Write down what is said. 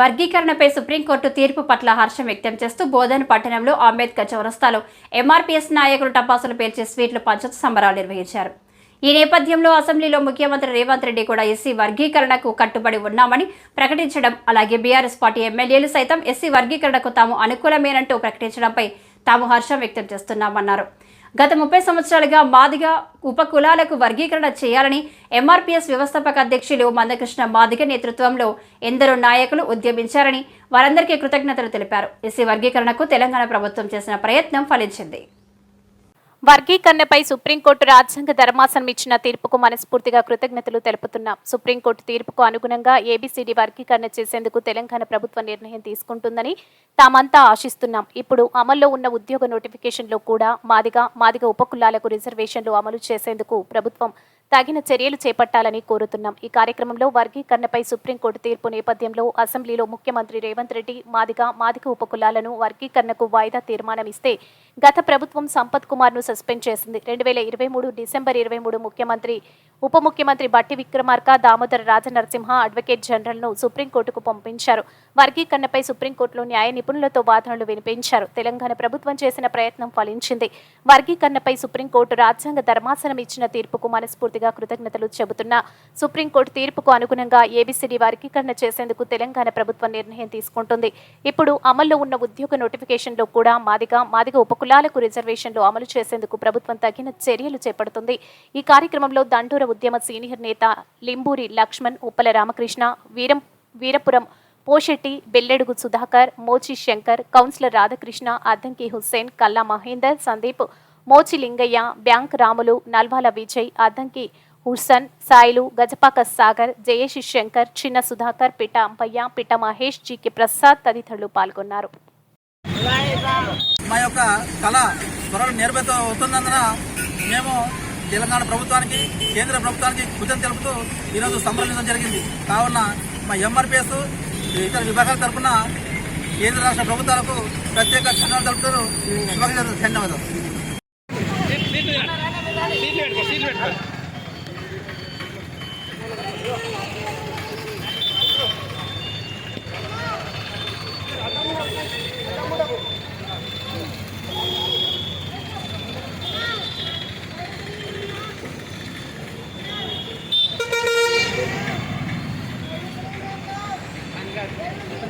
వర్గీకరణపై supreme court తీర్పు పట్ల హర్షం వ్యక్తం చేస్తూ బోధన్ పట్టణంలో అంబేద్కర్ చౌరస్తాలో ఎంఆర్పీఎస్ నాయకులు టపాసులు పేల్చి స్వీట్లు పంచుతూ సంబరాలు నిర్వహించారు. ఈ నేపథ్యంలో అసెంబ్లీలో ముఖ్యమంత్రి రేవంత్ రెడ్డి కూడా ఎస్సీ వర్గీకరణకు కట్టుబడి ఉన్నామని ప్రకటించడం అలాగే బీఆర్ఎస్ పార్టీ ఎమ్మెల్యేలు సైతం ఎస్సీ వర్గీకరణకు తాము అనుకూలమేనంటూ ప్రకటించడంపై తాము హర్షం వ్యక్తం చేస్తున్నామన్నారు. గత ముప్పై సంవత్సరాలుగా మాదిగా ఉపకులాలకు వర్గీకరణ చేయాలని ఎంఆర్పీఎస్ వ్యవస్థాపక అధ్యక్షులు మందకృష్ణ మాదిగ నేతృత్వంలో ఎందరో నాయకులు ఉద్యమించారని వారందరికీ కృతజ్ఞతలు తెలిపారు. ఎస్సీ వర్గీకరణకు తెలంగాణ ప్రభుత్వం చేసిన ప్రయత్నం ఫలించింది. వర్గీకరణపై సుప్రీంకోర్టు రాజ్యాంగ ధర్మాసనం ఇచ్చిన తీర్పుకు మనస్ఫూర్తిగా కృతజ్ఞతలు తెలుపుతున్నాం. సుప్రీంకోర్టు తీర్పుకు అనుగుణంగా ఏబీసీడీ వర్గీకరణ చేసేందుకు తెలంగాణ ప్రభుత్వం నిర్ణయం తీసుకుంటుందని తామంతా ఆశిస్తున్నాం. ఇప్పుడు అమల్లో ఉన్న ఉద్యోగ నోటిఫికేషన్లో కూడా మాదిగా మాదిగ ఉపకులాలకు రిజర్వేషన్లు అమలు చేసేందుకు ప్రభుత్వం తగిన చర్యలు చేపట్టాలని కోరుతున్నాం. ఈ కార్యక్రమంలో వర్గీకరణపై సుప్రీంకోర్టు తీర్పు నేపథ్యంలో అసెంబ్లీలో ముఖ్యమంత్రి రేవంత్ రెడ్డి మాదిగా మాదిక ఉపకులాలను వర్గీకరణకు వాయిదా తీర్మానం ఇస్తే గత ప్రభుత్వం సంపత్ కుమార్ను సస్పెండ్ చేసింది. రెండు వేల ఇరవై మూడు డిసెంబర్ ఇరవై మూడు ముఖ్యమంత్రి ఉప ముఖ్యమంత్రి బట్టి విక్రమార్క దామోదర రాజనరసింహ అడ్వకేట్ జనరల్ను సుప్రీంకోర్టుకు పంపించారు. వర్గీకరణపై సుప్రీంకోర్టులో న్యాయ నిపుణులతో వాదనలు వినిపించారు. తెలంగాణ ప్రభుత్వం చేసిన ప్రయత్నం ఫలించింది. వర్గీకరణపై సుప్రీంకోర్టు రాజ్యాంగ ధర్మాసనం ఇచ్చిన తీర్పుకు మనస్ఫూర్తిగా కృతజ్ఞతలు చెబుతున్నా సుప్రీంకోర్టు తీర్పుకు అనుగుణంగా ఏబీసీడీ వర్గీకరణ చేసేందుకు తెలంగాణ ప్రభుత్వం నిర్ణయం తీసుకుంటుంది. ఇప్పుడు అమల్లో ఉన్న ఉద్యోగ నోటిఫికేషన్లో కూడా మాదిగా మాదిగ కులాలకు రిజర్వేషన్లు అమలు చేసేందుకు ప్రభుత్వం తగిన చర్యలు చేపడుతుంది. ఈ కార్యక్రమంలో దండూర ఉద్యమ సీనియర్ నేత లింబూరి లక్ష్మణ్ ఉప్పల రామకృష్ణ వీరం వీరపురం పోషెట్టి బెల్లెడుగు సుధాకర్ మోచి శంకర్ కౌన్సిలర్ రాధాకృష్ణ అద్దంకి హుస్సేన్ కల్లా మహేందర్ సందీప్ మోచి లింగయ్య బ్యాంక్ రాములు నల్వాల విజయ్ అద్దంకి హుస్సన్ సాయిలు గజపాక సాగర్ జయేషి శంకర్ చిన్న సుధాకర్ పిట అంపయ్య పిట మహేష్ జీకే ప్రసాద్ తదితరులు పాల్గొన్నారు. మా యొక్క కళ త్వరలో నిర్మితం అవుతున్నందున మేము తెలంగాణ ప్రభుత్వానికి కేంద్ర ప్రభుత్వానికి కృతజ్ఞత తెలుపుతూ ఈరోజు సంప్రదించడం జరిగింది కావున మా ఎంఆర్పిఎస్ ఇతర విభాగాల తరఫున కేంద్ర రాష్ట్ర ప్రభుత్వాలకు ప్రత్యేక ధన్యవాదాలు తెలుపుతూ శుభాకాంక్షలు ధన్యవాదాలు cái